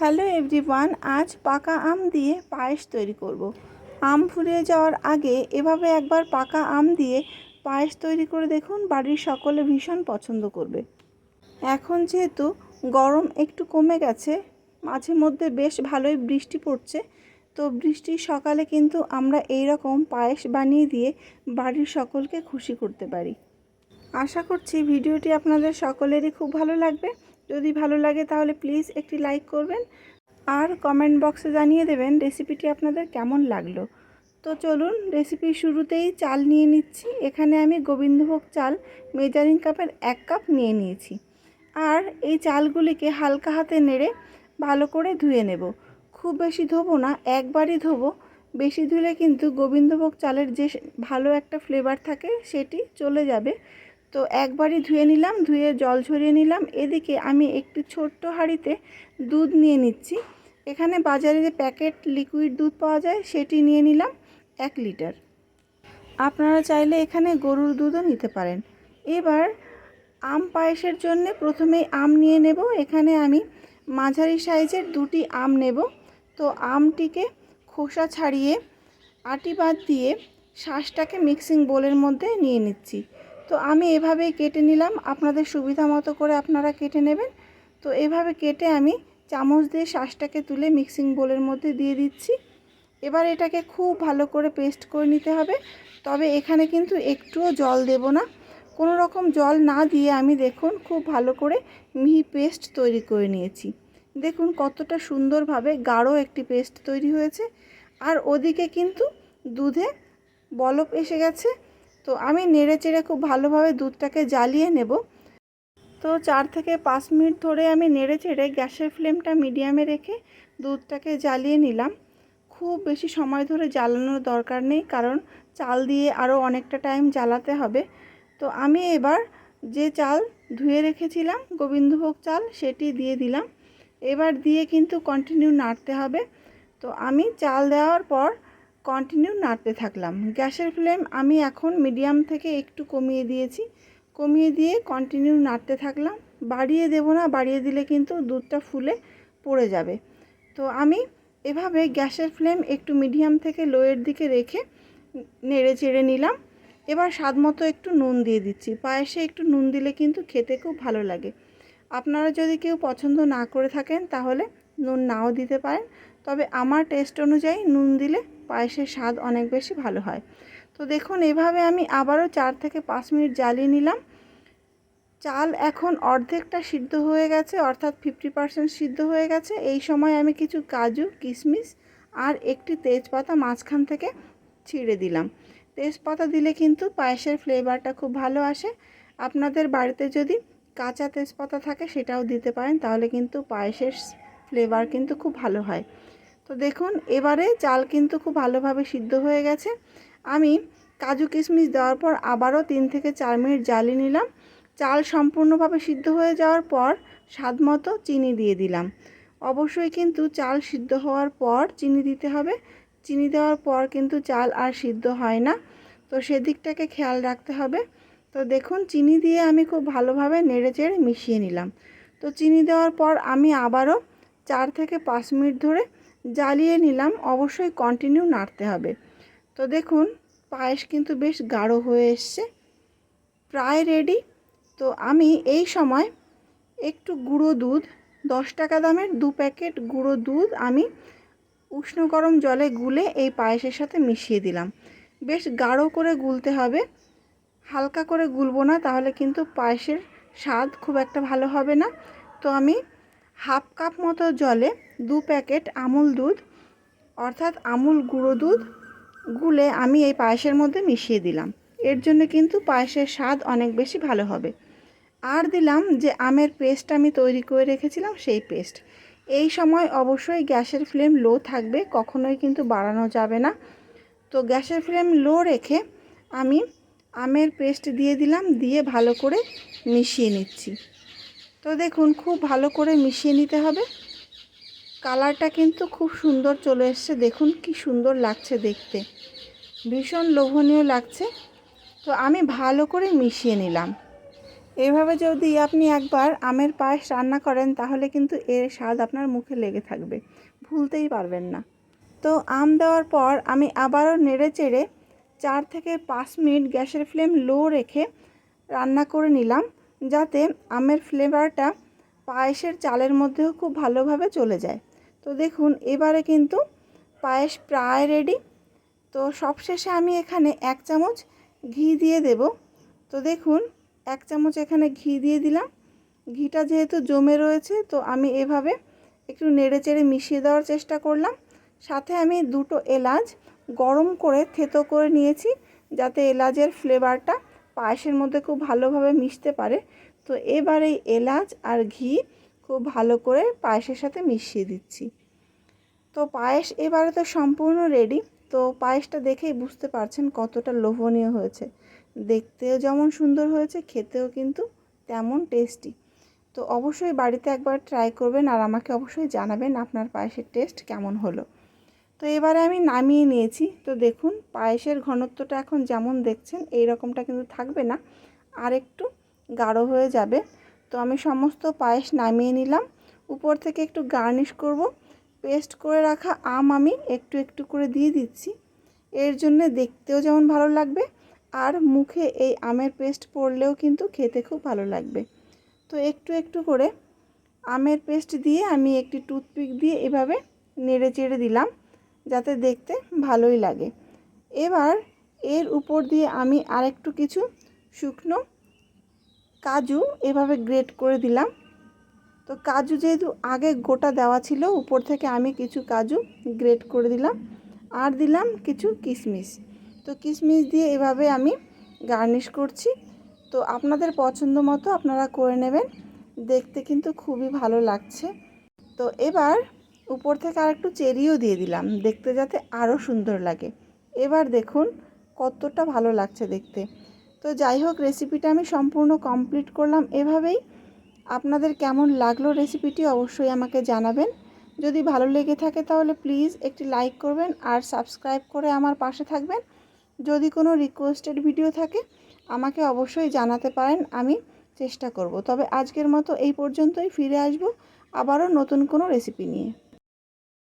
Hello everyone, আজ পাকা আম দিয়ে পায়েস তৈরি করব। আম ফুরিয়ে যাওয়ার আগে এভাবে একবার পাকা আম দিয়ে পায়েস তৈরি করে দেখুন, বাড়ির সকলে ভীষণ পছন্দ করবে। এখন যেহেতু গরম একটু কমে গেছে, মাঝে মধ্যে বেশ ভালোই বৃষ্টি পড়ছে, তো বৃষ্টির সকালে কিন্তু আমরা এই রকম পায়েস বানিয়ে দিয়ে বাড়ির সকলকে খুশি করতে পারি। আশা করছি ভিডিওটি আপনাদের সকলেরই খুব ভালো লাগবে। যদি ভালো লাগে তাহলে প্লিজ একটি লাইক করবেন আর কমেন্ট বক্সে জানিয়ে দেবেন রেসিপিটি আপনাদের কেমন লাগল। তো চলুন রেসিপির শুরুতেই চাল নিয়ে নিচ্ছি। এখানে আমি গোবিন্দভোগ চাল মেজারিং কাপের এক কাপ নিয়ে নিয়েছি। আর এই চালগুলিকে হালকা হাতে নেড়ে ভালো করে ধুয়ে নেব। খুব বেশি ধোবো না, একবারই ধোবো। বেশি ধুলে কিন্তু গোবিন্দভোগ চালের যে ভালো একটা ফ্লেভার থাকে সেটি চলে যাবে। তো একবারই ধুয়ে নিলাম, ধুয়ে জল ঝরিয়ে নিলাম। এদিকে আমি একটি ছোট্ট হাঁড়িতে দুধ নিয়ে নিচ্ছি। এখানে বাজারে যে প্যাকেট লিকুইড দুধ পাওয়া যায়, সেটি নিয়ে নিলাম এক লিটার। আপনারা চাইলে এখানে গরুর দুধও নিতে পারেন। এবার আম পায়েসের জন্য প্রথমেই আম নিয়ে নেব। এখানে আমি মাঝারি সাইজের দুটি আম নেব। তো আমটিকে খোসা ছাড়িয়ে আটি বাদ দিয়ে শ্বাসটাকে মিক্সিং বোলের মধ্যে নিয়ে নিচ্ছি। তো আমি এভাবেই কেটে নিলাম। আপনাদের সুবিধা মতো করে আপনারা কেটে নেবেন। তো এভাবে কেটে আমি চামচ দিয়ে শ্বাসটাকে তুলে মিক্সিং বোলের মধ্যে দিয়ে দিচ্ছি। এবার এটাকে খুব ভালো করে পেস্ট করে নিতে হবে। তবে এখানে কিন্তু একটুও জল দেব না। কোনো রকম জল না দিয়ে আমি দেখুন খুব ভালো করে মিহি পেস্ট তৈরি করে নিয়েছি। দেখুন কতটা সুন্দরভাবে গাঢ় একটি পেস্ট তৈরি হয়েছে। আর ওদিকে কিন্তু দুধে বলপ এসে গেছে। তো আমি নেড়ে চেড়ে খুব ভালোভাবে দুধটাকে জ্বালিয়ে নেব। তো চার থেকে পাঁচ মিনিট ধরে আমি নেড়ে চেড়ে গ্যাসের ফ্লেমটা মিডিয়ামে রেখে দুধটাকে জ্বালিয়ে নিলাম। খুব বেশি সময় ধরে জ্বালানোর দরকার নেই, কারণ চাল দিয়ে আরও অনেকটা টাইম জ্বালাতে হবে। তো আমি এবার যে চাল ধুয়ে রেখেছিলাম, গোবিন্দভোগ চাল, সেটি দিয়ে দিলাম। এবার দিয়ে কিন্তু কন্টিনিউ নাড়তে হবে। তো আমি চাল দেওয়ার পর কন্টিনিউ নাড়তে থাকলাম। গ্যাসের ফ্লেম আমি এখন মিডিয়াম থেকে একটু কমিয়ে দিয়েছি। কমিয়ে দিয়ে কন্টিনিউ নাড়তে থাকলাম। বাড়িয়ে দেব না, বাড়িয়ে দিলে কিন্তু দুধটা ফুলে পড়ে যাবে। তো আমি এভাবে গ্যাসের ফ্লেম একটু মিডিয়াম থেকে লোয়ের দিকে রেখে নেড়ে চেড়ে নিলাম। এবার স্বাদ মতো একটু নুন দিয়ে দিচ্ছি। পায়েসে একটু নুন দিলে কিন্তু খেতে খুব ভালো লাগে। আপনারা যদি কেউ পছন্দ না করে থাকেন তাহলে নুন নাও দিতে পারেন। তবে আমার টেস্ট অনুযায়ী নুন দিলে পায়েসের স্বাদ অনেক বেশি ভালো হয়। তো দেখুন, এভাবে আমি আবারও চার থেকে পাঁচ মিনিট জ্বালিয়ে নিলাম। চাল এখন অর্ধেকটা সিদ্ধ হয়ে গেছে, অর্থাৎ ফিফটি পারসেন্ট সিদ্ধ হয়ে গেছে। এই সময় আমি কিছু কাজু, কিশমিশ আর একটি তেজপাতা মাঝখান থেকে ছিঁড়ে দিলাম। তেজপাতা দিলে কিন্তু পায়েসের ফ্লেভারটা খুব ভালো আসে। আপনাদের বাড়িতে যদি কাঁচা তেজপাতা থাকে সেটাও দিতে পারেন, তাহলে কিন্তু পায়েসের ফ্লেভার কিন্তু খুব ভালো হয়। তো দেখুন, এবারে চাল কিন্তু খুব ভালোভাবে সিদ্ধ হয়ে গেছে। আমি কাজু কিশমিশ দেওয়ার পর আবারও তিন থেকে চার মিনিট জ্বালিয়ে নিলাম। চাল সম্পূর্ণভাবে সিদ্ধ হয়ে যাওয়ার পর স্বাদ মতো চিনি দিয়ে দিলাম। অবশ্যই কিন্তু চাল সিদ্ধ হওয়ার পর চিনি দিতে হবে। চিনি দেওয়ার পর কিন্তু চাল আর সিদ্ধ হয় না। তো সেদিকটাকে খেয়াল রাখতে হবে। তো দেখুন, চিনি দিয়ে আমি খুব ভালোভাবে নেড়ে চেড়ে মিশিয়ে নিলাম। তো চিনি দেওয়ার পর আমি আবারও চার থেকে পাঁচ মিনিট ধরে জ্বালিয়ে নিলাম, অবশ্যই কন্টিনিউ নাড়তে হবে। তো দেখুন, পায়েস কিন্তু বেশ গাঢ় হয়ে এসছে। প্রায় রেডি তো আমি এই সময় একটু গুঁড়ো দুধ, দশ টাকা দামের দু প্যাকেট গুঁড়ো দুধ আমি উষ্ণ গরম জলে গুলে এই পায়েসের সাথে মিশিয়ে দিলাম। বেশ গাঢ় করে গুলতে হবে। হালকা করে গুলবো না, তাহলে কিন্তু পায়েসের স্বাদ খুব একটা ভালো হবে না। তো আমি হাফ কাপ মতো জলে দু প্যাকেট আমুল দুধ, অর্থাৎ আমুল গুঁড়ো দুধ গুলে আমি এই পায়েসের মধ্যে মিশিয়ে দিলাম। এর জন্য কিন্তু পায়েসের স্বাদ অনেক বেশি ভালো হবে। আর দিলাম যে আমের পেস্ট আমি তৈরি করে রেখেছিলাম সেই পেস্ট। এই সময় অবশ্যই গ্যাসের ফ্লেম লো থাকবে, কখনোই কিন্তু বাড়ানো যাবে না। তো গ্যাসের ফ্লেম লো রেখে আমি আমের পেস্ট দিয়ে দিলাম, দিয়ে ভালো করে মিশিয়ে নিচ্ছি। তো দেখুন, খুব ভালো করে মিশিয়ে নিতে হবে। কালারটা কিন্তু খুব সুন্দর চলে এসছে। দেখুন কি সুন্দর লাগছে দেখতে। ভীষণ লোভনীয় লাগছে। তো আমি ভালো করে মিশিয়ে নিলাম। এভাবে যদি আপনি একবার আমের পায়েস রান্না করেন, তাহলে কিন্তু এর স্বাদ আপনার মুখে লেগে থাকবে। ভুলতেই পারবেন না। তো আম দেওয়ার পর আমি আবারও নেড়ে চেড়ে চার থেকে পাঁচ মিনিট গ্যাসের ফ্লেম লো রেখে রান্না করে নিলাম। যাতে আমের ফ্লেভারটা পায়েসের চালের মধ্যেও খুব ভালোভাবে চলে যায়। তো দেখুন, এবারে কিন্তু পায়েস প্রায় রেডি তো সবশেষে আমি এখানে এক চামচ ঘি দিয়ে দেব। তো দেখুন, এক চামচ এখানে ঘি দিয়ে দিলাম। ঘিটা যেহেতু জমে রয়েছে, তো আমি এভাবে একটু নেড়ে চেড়ে মিশিয়ে দেওয়ার চেষ্টা করলাম। সাথে আমি দুটো এলাচ গরম করে থেতো করে নিয়েছি, যাতে এলাচের ফ্লেভারটা পায়েসের মধ্যে খুব ভালোভাবে মিশতে পারে। তো এবার এই এলাচ আর ঘি খুব ভালো করে পায়েসের সাথে মিশিয়ে দিচ্ছি। তো পায়েস এবারে তো সম্পূর্ণ রেডি তো পায়েসটা দেখেই বুঝতে পারছেন কতটা লোভনীয় হয়েছে। দেখতেও যেমন সুন্দর হয়েছে, খেতেও কিন্তু তেমন টেস্টি তো অবশ্যই বাড়িতে একবার ট্রাই করবেন আর আমাকে অবশ্যই জানাবেন আপনার পায়েসের টেস্ট কেমন হলো। তো এবারে আমি নামিয়ে নিয়েছি। তো দেখুন, পায়েসের ঘনত্বটা এখন যেমন দেখছেন, এই রকমটা কিন্তু থাকবে না। আর একটু গাঢ় হয়ে যাবে। তো আমি সমস্ত পায়েস নামিয়ে নিলাম। উপর থেকে একটু গার্নিশ করব। পেস্ট করে রাখা আম আমি একটু একটু করে দিয়ে দিচ্ছি। এর জন্য দেখতেও যেমন ভালো লাগবে, আর মুখে এই আমের পেস্ট পড়লেও কিন্তু খেতে খুব ভালো লাগবে। তো একটু একটু করে আমের পেস্ট দিয়ে আমি একটি টুথপিক দিয়ে এভাবে নেড়ে চেড়ে দিলাম। যাতে দেখতে ভালোই লাগে। এবার এর উপর দিয়ে আমি আরেকটু কিছু শুকনো কাজু এভাবে গ্রেট করে দিলাম। তো কাজু যেহেতু আগে গোটা দেওয়া ছিল, উপর থেকে আমি কিছু কাজু গ্রেট করে দিলাম আর দিলাম কিছু কিশমিশ তো কিশমিশ দিয়ে এভাবে আমি গার্নিশ করছি। তো আপনাদের পছন্দ মতো আপনারা করে নেবেন, দেখতে কিন্তু খুবই ভালো লাগছে। তো এবার উপর থেকে আর একটু চেরিও দিয়ে দিলাম, দেখতে যাতে আরও সুন্দর লাগে। এবার দেখুন কতটা ভালো লাগছে দেখতে। তো যাই হোক রেসিপিটা আমি সম্পূর্ণ কমপ্লিট করলাম এভাবেই। আপনাদের কেমন লাগল রেসিপিটি অবশ্যই আমাকে জানাবেন। যদি ভালো লেগে থাকে তাহলে প্লিজ একটি লাইক করবেন আর সাবস্ক্রাইব করে আমার পাশে থাকবেন। যদি কোনো রিকোয়েস্টেড ভিডিও থাকে, আমাকে অবশ্যই জানাতে পারেন, আমি চেষ্টা করব। তবে আজকের মতো এই পর্যন্তই, ফিরে আসব আবারও নতুন কোনো রেসিপি নিয়ে।